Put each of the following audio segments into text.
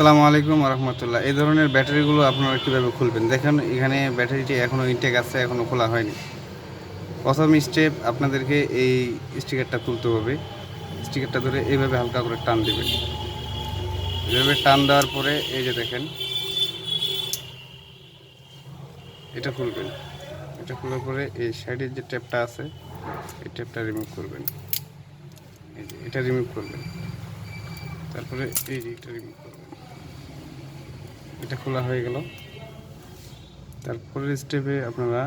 আসসালামু আলাইকুম রহমতুল্লাহ এই ধরনের ব্যাটারিগুলো আপনারা কীভাবে খুলবেন? দেখেন, এখানে ব্যাটারিটি এখনও ইনটেক আছে এখনও খোলা হয়নি। প্রথম স্টেপ আপনাদেরকে এই স্টিকারটা তুলতে হবে। স্টিকারটা ধরে এইভাবে হালকা করে টান দেবেন। এইভাবে টান দেওয়ার পরে এই যে দেখেন, এটা খুলবেন। এটা খোলার পরে এই সাইডের যে ট্যাপটা আছে, এই ট্যাপটা রিমুভ করবেন। এই এটা রিমুভ করবেন। তারপরে এই যে এটা রিমুভ করবেন। এটা খোলা হয়ে গেল। তারপরের স্টেপে আপনারা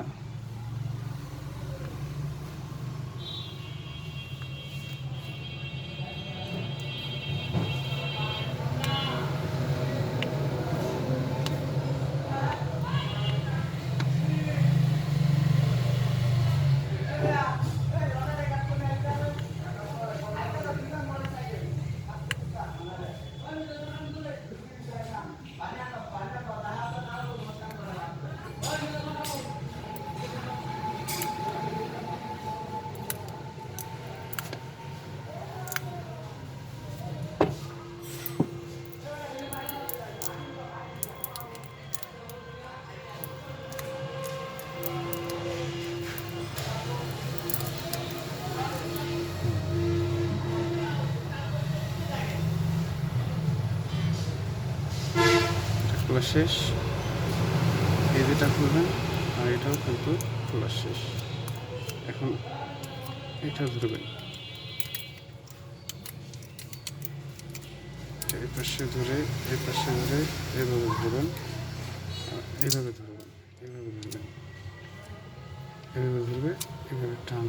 খোলা শেষ। এই যেটা খুলবেন, আর এটাও কিন্তু খোলা শেষ। এখন এটা ধরবেন। এই পাশে ধরে, এই পাশে ধরে এইভাবে ধরবেন। আর এইভাবে ধরবেন এইভাবে ধরবেন। এইভাবে ধরবে এইভাবে টান।